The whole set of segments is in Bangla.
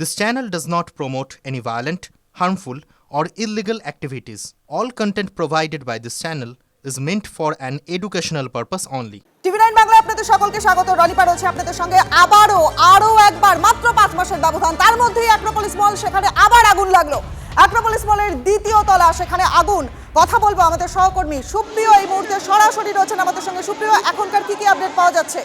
This channel does not promote any violent, harmful, or illegal activities. All content provided by this channel is meant for an educational purpose only. TV nine Bangla আপনাদের সকলকে স্বাগত। রনিপা রয়েছে আপনাদের সঙ্গে। আবারও আরও একবার মাত্র পাঁচ মাসের ব্যবধান। তার মধ্যেই অ্যাক্রোপলিস মল সেখানে আবার আগুন লাগল। অ্যাক্রোপলিস মলের দ্বিতীয় তলা সেখানে আগুন। কথা বলব আমাদের সহকর্মী সুপ্রিয় এই মুহূর্তে সরাসরি রয়েছেন আমাদের সঙ্গে। সুপ্রিয় এখনকার কি কি আপডেট পাওয়া যাচ্ছে?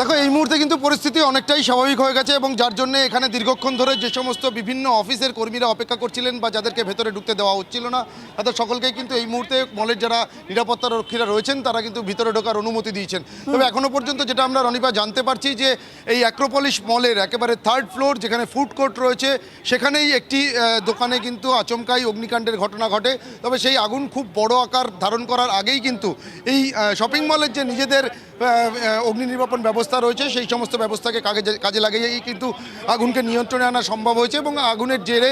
দেখো, এই মুহূর্তে কিন্তু পরিস্থিতি অনেকটাই স্বাভাবিক হয়ে গেছে এবং যার জন্য এখানে দীর্ঘক্ষণ ধরে যে সমস্ত বিভিন্ন অফিসের কর্মীরা অপেক্ষা করছিলেন বা যাদেরকে ভেতরে ঢুকতে দেওয়া হচ্ছিল না তাদের সকলকেই কিন্তু এই মুহূর্তে মলের যারা নিরাপত্তা রক্ষীরা রয়েছেন, তারা কিন্তু ভিতরে ঢোকার অনুমতি দিয়েছেন। তবে এখনও পর্যন্ত যেটা আমরা রনিবা জানতে পারছি যে এই অ্যাক্রোপলিস মলের একেবারে থার্ড ফ্লোর যেখানে ফুড কোর্ট রয়েছে, সেখানেই একটি দোকানে কিন্তু আচমকাই অগ্নিকাণ্ডের ঘটনা ঘটে। তবে সেই আগুন খুব বড় আকার ধারণ করার আগেই কিন্তু এই শপিং মলের যে নিজেদের অগ্নি নির্বাপন ব্যবস্থা রয়েছে, সেই সমস্ত ব্যবস্থাকে কাজে কাজে লাগিয়েই কিন্তু আগুনকে নিয়ন্ত্রণে আনা সম্ভব হয়েছে এবং আগুনের জেরে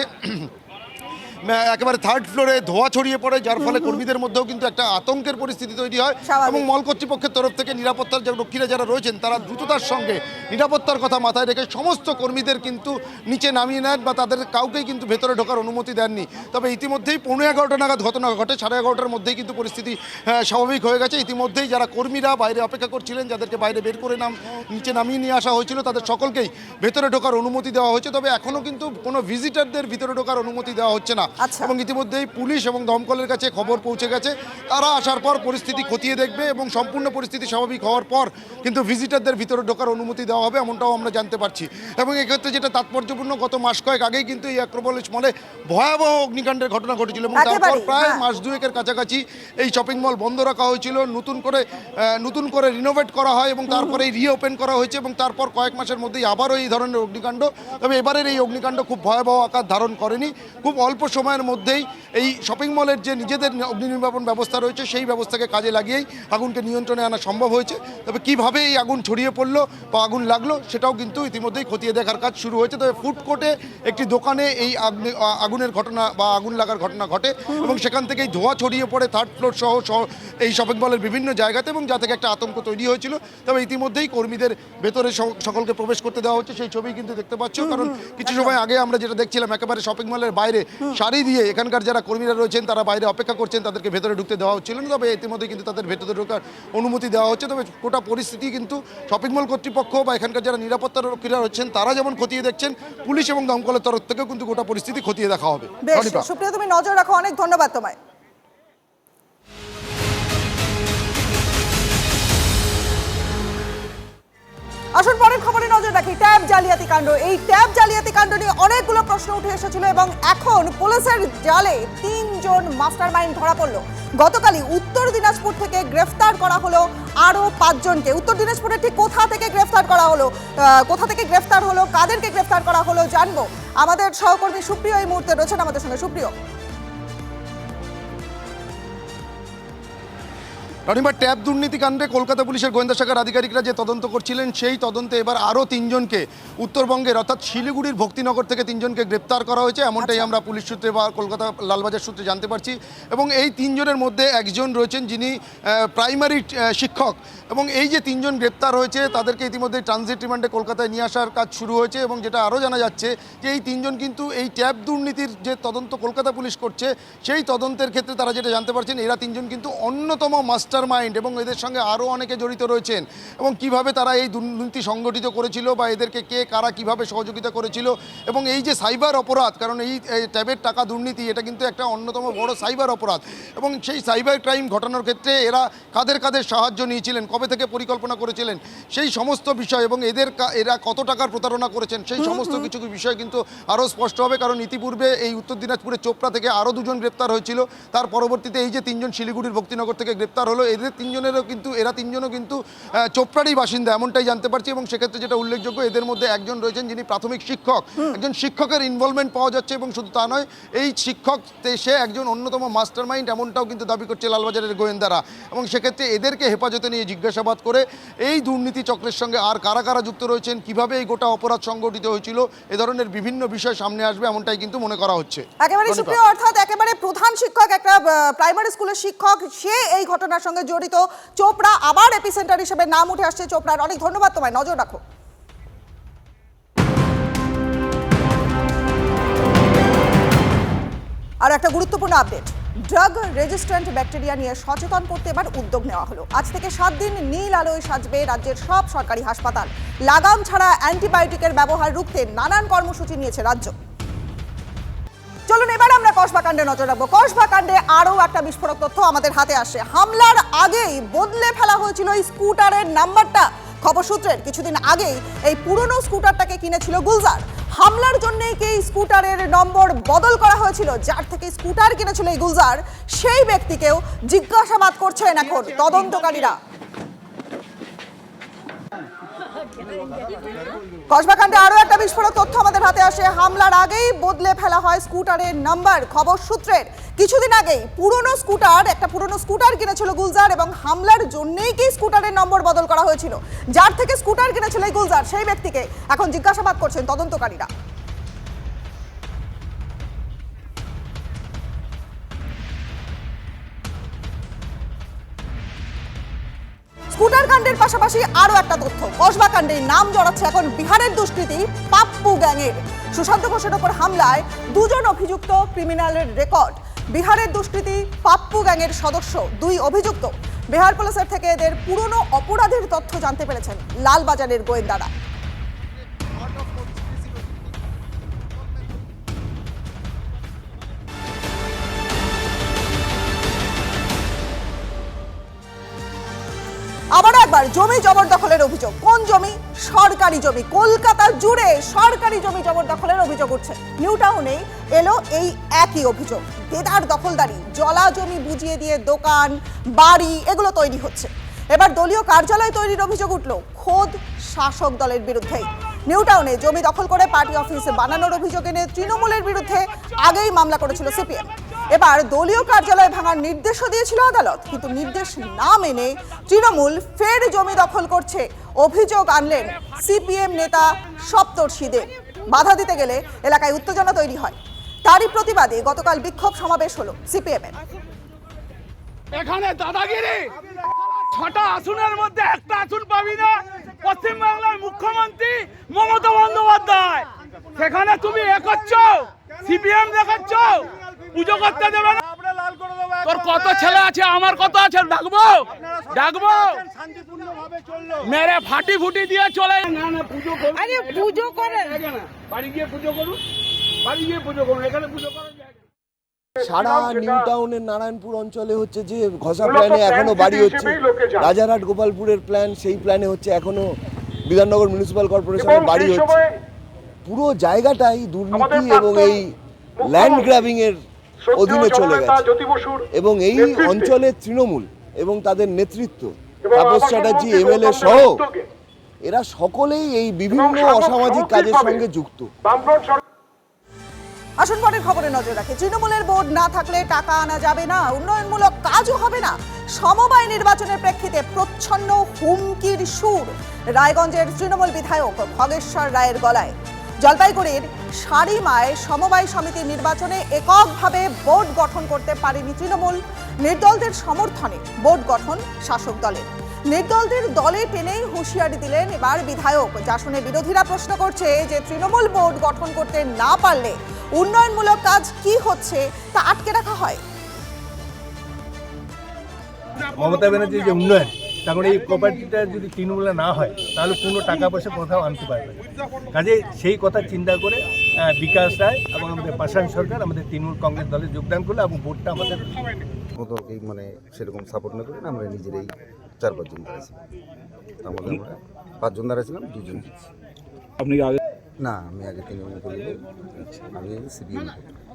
একেবারে থার্ড ফ্লোরে ধোঁয়া ছড়িয়ে পড়ে যার ফলে কর্মীদের মধ্যেও কিন্তু একটা আতঙ্কের পরিস্থিতি তৈরি হয় এবং মল কর্তৃপক্ষের তরফ থেকে নিরাপত্তার যে রক্ষীরা যারা রয়েছেন তারা দ্রুততার সঙ্গে নিরাপত্তার কথা মাথায় রেখে সমস্ত কর্মীদের কিন্তু নিচে নামিয়ে নেন বা তাদের কাউকেই কিন্তু ভেতরে ঢোকার অনুমতি দেননি। তবে ইতিমধ্যেই পৌনে এগারোটা নাগাদ ঘটনা ঘটে সাড়ে এগারোটার মধ্যেই কিন্তু পরিস্থিতি আহ, স্বাভাবিক হয়ে গেছে। ইতিমধ্যেই যারা কর্মীরা বাইরে অপেক্ষা করছিলেন যাদেরকে বাইরে বের করে নাম নিচে নামিয়ে নিয়ে আসা হয়েছিল তাদের সকলকেই ভেতরে ঢোকার অনুমতি দেওয়া হয়েছে। তবে এখনও কিন্তু কোনো ভিজিটারদের ভিতরে ঢোকার অনুমতি দেওয়া হচ্ছে না। এবং ইতিমধ্যেই পুলিশ এবং দমকলের কাছে খবর পৌঁছে গেছে। তারা আসার পর পরিস্থিতি খতিয়ে দেখবে এবং সম্পূর্ণ পরিস্থিতি স্বাভাবিক হওয়ার পর কিন্তু ভিজিটারদের ভিতরে ঢোকার অনুমতি দেওয়া হবে এমনটাও আমরা জানতে পারছি। এবং এক্ষেত্রে যেটা তাৎপর্যপূর্ণ গত মাস কয়েক আগেই কিন্তু এই অ্যাক্রোপলিস মলে ভয়াবহ অগ্নিকাণ্ডের ঘটনা ঘটেছিল এবং তারপর প্রায় হ্যাঁ। মাস দুয়েকের কাছাকাছি এই শপিং মল বন্ধ রাখা হয়েছিল। নতুন করে নতুন করে রিনোভেট করা হয় এবং তারপরে এই রিওপেন করা হয়েছে এবং তারপর কয়েক মাসের মধ্যেই আবারও এই ধরনের অগ্নিকাণ্ড। তবে এবারের এই অগ্নিকাণ্ড খুব ভয়াবহ আকার ধারণ করেনি। খুব অল্প সময়ের মধ্যেই এই শপিং মলের যে নিজেদের অগ্নি নির্বাপন ব্যবস্থা রয়েছে সেই ব্যবস্থাকে কাজে লাগিয়েই আগুনকে নিয়ন্ত্রণে আনা সম্ভব হয়েছে। তবে কীভাবে এই আগুন ছড়িয়ে পড়ল বা আগুন লাগল সেটাও কিন্তু ইতিমধ্যেই খতিয়ে দেখার কাজ শুরু হয়েছে। তবে ফুড কোর্টে একটি দোকানে এই আগ্নি- আগুনের ঘটনা বা আগুন লাগার ঘটনা ঘটে এবং সেখান থেকেই ধোঁয়া ছড়িয়ে পড়ে থার্ড ফ্লোর সহ সহ এই শপিং মলের বিভিন্ন জায়গাতে এবং যা থেকে একটা আতঙ্ক তৈরি হয়েছিল। তবে ইতিমধ্যেই কর্মীদের ভেতরে সকলকে প্রবেশ করতে দেওয়া হচ্ছে। সেই ছবি কিন্তু দেখতে পাচ্ছ কারণ কিছু সময় আগে আমরা যেটা দেখছিলাম একেবারে শপিং মলের বাইরে সারি দিয়ে এখানকার যারা কর্মীরা রয়েছেন তারা বাইরে অপেক্ষা করছেন তাদেরকে ভেতরে ঢুকতে দেওয়া হচ্ছিল না। তবে ইতিমধ্যে কিন্তু তাদের ভেতরে ঢোকার অনুমতি দেওয়া হচ্ছে। তবে গোটা পরিস্থিতি কিন্তু শপিং মল কর্তৃপক্ষ বা এখানকার যারা নিরাপত্তা রক্ষীরা রয়েছেন তারা যেমন খতিয়ে দেখছেন পুলিশ এবং দমকলের তরফ থেকেও কিন্তু গোটা পরিস্থিতি খতিয়ে দেখা হবে। সুপ্রিয় তুমি নজর রাখো অনেক ধন্যবাদ তোমায়। আসুন পরের খবরে নজর রাখি ট্যাব জালিয়াতি কাণ্ড। এই ট্যাব জালিয়াতি কাণ্ড নিয়ে অনেকগুলো প্রশ্ন উঠে এসেছিল এবং এখন পুলিশের জালে তিনজন মাস্টার মাইন্ড ধরা পড়ল। গতকালই উত্তর দিনাজপুর থেকে গ্রেফতার করা হলো আরও পাঁচজনকে। উত্তর দিনাজপুরে ঠিক কোথা থেকে গ্রেফতার করা হলো কোথা থেকে গ্রেফতার হলো, কাদেরকে গ্রেফতার করা হলো জানব। আমাদের সহকর্মী সুপ্রিয় এই মুহূর্তে রয়েছেন আমাদের সঙ্গে। সুপ্রিয়। রনিবার ট্যাব দুর্নীতি কাণ্ডে কলকাতা পুলিশের গোয়েন্দা শাখার আধিকারিকরা যে তদন্ত করছিলেন সেই তদন্তে এবার আরও তিনজনকে উত্তরবঙ্গের অর্থাৎ শিলিগুড়ির ভক্তিনগর থেকে তিনজনকে গ্রেপ্তার করা হয়েছে। এমনটাই আমরা পুলিশ সূত্রে বা কলকাতা লালবাজার সূত্রে জানতে পারছি। এবং এই তিনজনের মধ্যে একজন রয়েছেন যিনি প্রাইমারি শিক্ষক। এবং এই যে তিনজন গ্রেপ্তার হয়েছে তাদেরকে ইতিমধ্যে ট্রানজিট রিমান্ডে কলকাতায় নিয়ে আসার কাজ শুরু হয়েছে। এবং যেটা আরও জানা যাচ্ছে যে এই তিনজন কিন্তু এই ট্যাব দুর্নীতির যে তদন্ত কলকাতা পুলিশ করছে সেই তদন্তের ক্ষেত্রে তারা যেটা জানতে পারছেন এরা তিনজন কিন্তু অন্যতম মাস্টার মাইন্ড এবং এদের সঙ্গে আরও অনেকে জড়িত রয়েছেন। এবং কীভাবে তারা এই দুর্নীতি সংগঠিত করেছিল বা এদেরকে কে কারা কীভাবে সহযোগিতা করেছিল এবং এই যে সাইবার অপরাধ কারণ এই ট্যাবের টাকা দুর্নীতি এটা কিন্তু একটা অন্যতম বড় সাইবার অপরাধ। এবং সেই সাইবার ক্রাইম ঘটানোর ক্ষেত্রে এরা কাদের কাদের সাহায্য নিয়েছিলেন কবে থেকে পরিকল্পনা করেছিলেন সেই সমস্ত বিষয় এবং এদের এরা কত টাকার প্রতারণা করেছেন সেই সমস্ত কিছু বিষয় কিন্তু আরও স্পষ্ট হবে কারণ ইতিপূর্বে এই উত্তর দিনাজপুরের চোপড়া থেকে আরও দুজন গ্রেপ্তার হয়েছিল। তার পরবর্তীতে এই যে তিনজন শিলিগুড়ির ভক্তিনগর থেকে গ্রেপ্তার হলো এদের তিনজনেরও কিন্তু এরা তিনজনও কিন্তু চোপড়ারই বাসিন্দা এমনটাই জানতে পারছি এবং সেক্ষেত্রে যেটা উল্লেখযোগ্য এদের মধ্যে একজন রয়েছেন যিনি প্রাথমিক শিক্ষক। একজন শিক্ষকের ইনভলভমেন্ট পাওয়া যাচ্ছে এবং শুধু তা নয় এই শিক্ষক সে একজন অন্যতম মাস্টার মাইন্ড এমনটাও কিন্তু দাবি করছে লালবাজারের গোয়েন্দারা। এবং সেক্ষেত্রে এদেরকে হেফাজতে নিয়ে জিজ্ঞাসাবাদ করে এই দুর্নীতি চক্রের সঙ্গে আর কারা কারা যুক্ত রয়েছেন কীভাবে এই গোটা অপরাধ সংগঠিত হয়েছিল এ ধরনের বিভিন্ন বিষয় সামনে আসবে এমনটাই কিন্তু মনে করা হচ্ছে। একেবারে সুপ্রিয় অর্থাৎ একেবারে প্রধান শিক্ষক একটা প্রাইমারি স্কুলের শিক্ষক সে এই ঘটনার সঙ্গে সঙ্গে জড়িত। চোপড়া আবার এপিসেন্টার হিসেবে নাম উঠে আসছে চোপড়ার। অনেক ধন্যবাদ তোমায়। নজর রাখো। আর একটা গুরুত্বপূর্ণ আপডেট। ড্রাগ রেজিস্ট্যান্ট ব্যাকটেরিয়া নিয়ে সচেতন করতে এবার উদ্যোগ নেওয়া হলো। আজ থেকে সাত দিন নীল আলোয় সাজবে রাজ্যের সব সরকারি হাসপাতাল। লাগাম ছাড়া অ্যান্টিবায়োটিকের ব্যবহার রুখতে নানান কর্মসূচি নিয়েছে রাজ্য। চলুন এবার আমরা কসবা কাণ্ডে নজর রাখব। কসবা কাণ্ডে আরও একটা বিস্ফোরক তথ্য আমাদের হাতে আসে। হামলার আগেই বদলে ফেলা হয়েছিল স্কুটারের নাম্বারটা। খবর সূত্রের, কিছুদিন আগেই এই পুরনো স্কুটারটাকে কিনেছিল গুলজার। হামলার জন্যই কি স্কুটারের নম্বর বদল করা হয়েছিল? যার থেকে স্কুটার কিনেছিল এই গুলজার, সেই ব্যক্তিকেও জিজ্ঞাসাবাদ করছেন এখন তদন্তকারীরা। কসবাকাণ্ডে আরও একটা বিস্ফোরক তথ্য আমাদের হাতে আসে। হামলার আগেই বদলে ফেলা হয় স্কুটারের নাম্বার। খবর সূত্রের, কিছুদিন আগেই পুরনো স্কুটার, একটা পুরনো স্কুটার কিনেছিল গুলজার এবং হামলার জন্যই কি স্কুটারের নম্বর বদল করা হয়েছিল? যার থেকে স্কুটার কিনেছিল গুলজার, সেই ব্যক্তিকে এখন জিজ্ঞাসাবাদ করছেন তদন্তকারীরা। স্কুটার কাণ্ডের পাশাপাশি আরও একটা তথ্য। কসবা কাণ্ডে নাম জড়াচ্ছে এখন বিহারের দুষ্কৃতি পাপ্পু গ্যাংয়ের। সুশান্ত ঘোষের ওপর হামলায় দুজন অভিযুক্ত ক্রিমিনালের রেকর্ড। বিহারের দুষ্কৃতি পাপ্পু গ্যাংয়ের সদস্য, দুই অভিযুক্ত। বিহার পুলিশের থেকে এদের পুরনো অপরাধের তথ্য জানতে পেরেছেন লালবাজারের গোয়েন্দারা। আবার একবার জমি জবরদখলের অভিযোগ। কোন জমি? সরকারি জমি। কলকাতা জুড়ে সরকারি জমি জবরদখলের অভিযোগ উঠছে। নিউ টাউনে এলো এই একই অভিযোগ। দেদার দখলদারি, জলা জমি বুঝিয়ে দিয়ে দোকান, বাড়ি, এগুলো তৈরি হচ্ছে। এবার দলীয় কার্যালয় তৈরির অভিযোগ উঠল খোদ শাসক দলের বিরুদ্ধেই। নিউ টাউনে জমি দখল করে পার্টি অফিস বানানোর অভিযোগ এনে তৃণমূলের বিরুদ্ধে আগেই মামলা করেছিল সিপিএম। এবার দলীয় কার্যালয় ভাঙার নির্দেশও দিয়েছিল আদালত, কিন্তু নির্দেশ না মেনে তৃণমূল ফের জমি দখল করছে। অভিযোগ আনলেন সিপিএম নেতা সপ্তর্ষিদের বাধা দিতে গেলে এলাকায় উত্তেজনা তৈরি হয়। তারই প্রতিবাদে গতকাল বিক্ষোভ সমাবেশ হলো সিপিএম এর এখানে দাদাগিরি, ছটা আসনের মধ্যে একটা আসন পাবি না। পশ্চিমবাংলার মুখ্যমন্ত্রী মমতা বন্দ্যোপাধ্যায়। সেখানে তুমি এ করছ, সিপিএম দেখাচ্ছ। পুজো করতে দেবে না। তোর কত ছেলে আছে আমার কত আছে? ডাকবো? ডাকবো? মেরে ফাটি ফুটি দিয়ে চলে না না পুজো করুন। আরে পুজো করে বাড়ি গিয়ে পুজো করুন। বাড়ি গিয়ে পুজো করুন। এখানে পুজো করার সারা নিউ টাউনের নারায়ণপুর অঞ্চলে হচ্ছে যে ঘষা প্ল্যানে এখনও বাড়ি হচ্ছে। রাজারহাট গোপালপুরের প্ল্যান সেই প্ল্যানে হচ্ছে এখনও বিধাননগর মিউনিসিপ্যাল কর্পোরেশনের বাড়ি হচ্ছে। পুরো জায়গাটাই দুর্নীতি এবং এই ল্যান্ড গ্র্যাবিং এর অধীনে চলে গেছে। এবং এই অঞ্চলের তৃণমূল এবং তাদের নেতৃত্ব তাপস চ্যাটার্জি এমএলএ সহ এরা সকলেই এই বিভিন্ন অসামাজিক কাজের সঙ্গে যুক্ত। আসুন পরের খবরে নজর রাখে। তৃণমূলের বোর্ড না থাকলে টাকা আনা যাবে না উন্নয়নমূলক কাজও হবে না। সমবায় নির্বাচনের প্রেক্ষিতে প্রচ্ছন্ন হুমকির সুর। রায়গঞ্জের তৃণমূল বিধায়ক খগেশ্বর রায়ের গলায়। জলপাইগুড়ির সারিমায় সমবায় সমিতি নির্বাচনে এককভাবে বোর্ড গঠন করতে পারেনি তৃণমূল। নির্দলদের সমর্থনে বোর্ড গঠন শাসক দলের। নির্দলদের দলে টেনেই হুঁশিয়ারি দিলেন এবার বিধায়ক। যা শুনে বিরোধীরা প্রশ্ন করছে যে তৃণমূল বোর্ড গঠন করতে না পারলে উন্নয়নমূলক কাজ কি হচ্ছে তা আটকে রাখা হয়। মমতা ব্যানার্জির যে উন্নয়ন তখন এই প্রপার্টিটা যদি তৃণমূলে না হয় তাহলে কোনো টাকা পয়সা কোথাও আনতে পারবে না। কাজে সেই কথা চিন্তা করে বিকাশ রায় এবং আমাদের পাশান সরকার আমাদের তৃণমূল কংগ্রেস দলে যোগদান করল এবং ভোটটা আমাদের মতো এই মানে সেরকম সাপোর্ট না করে আমরা নিজেরাই চার পাঁচজন দাঁড়াইছিলাম তার মধ্যে আমরা পাঁচজন দাঁড়াইছিলাম দুজন আপনি আগে না আমি আগে তৃণমূল করি আমি সিপিএম। করি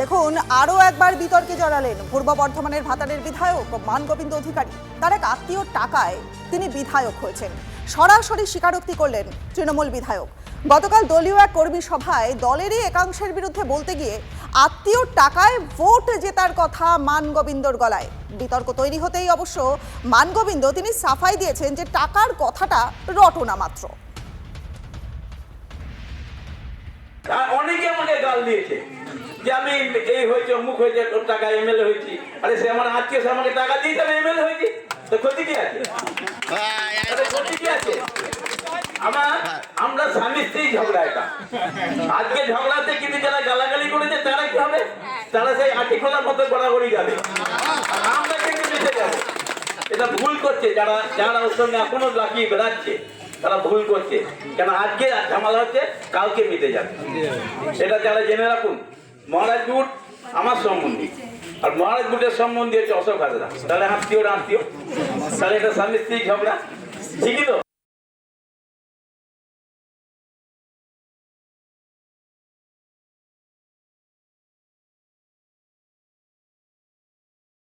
দেখুন আরও একবার বিতর্কে জড়ালেন পূর্ব বর্ধমানের ভাতারের বিধায়ক মানগোবিন্দ অধিকারী। তার এক আত্মীয় টাকায় তিনি বিধায়ক হয়েছেন। সরাসরি স্বীকারোক্তি করলেন তৃণমূল বিধায়ক। গতকাল দলীয় এক কর্মী সভায় দলেরই একাংশের বিরুদ্ধে বলতে গিয়ে আত্মীয় টাকায় ভোট জেতার কথা মানগোবিন্দর গলায়। বিতর্ক তৈরি হতেই অবশ্য মানগোবিন্দ তিনি সাফাই দিয়েছেন যে টাকার কথাটা রটনা মাত্র। অনেকে আমাকে গাল দিয়েছে। যে আমি এই হয়েছে, অমুক হয়েছে, তোর টাকা এমএলএ হয়েছি। আরে সে আমার আজকে সে আমাকে টাকা দিয়েছে, আমি এমএলএ হয়েছি। তো ক্ষতি কি আছে? ক্ষতি কি আছে? আমরা স্বামী স্ত্রী ঝগড়া এটা। আজকে ঝগড়াতে কিন্তু যারা গালাগালি করেছে, তারা কি হবে? তারা সেই আটি খোলার মতো গড়াগড়ি যাবে। আমরা কিন্তু মিশে যাব। এটা ভুল করছে, যারা যারা ওর সঙ্গে এখনও লাগিয়ে বেড়াচ্ছে, তারা ভুল করছে। কেন, আজকে ঝামেলা হচ্ছে, কালকে মিটে যাবে। এটা যারা জেনে রাখুন মহারাজ গুট আমার সম্বন্ধী। আর মহারাজ গুটের সম্বন্ধী হচ্ছে অশোক হাজরা। তাহলে আত্মীয় আত্মীয় তাহলে এটা স্বামী স্ত্রী ঝগড়া। ঠিকই তো?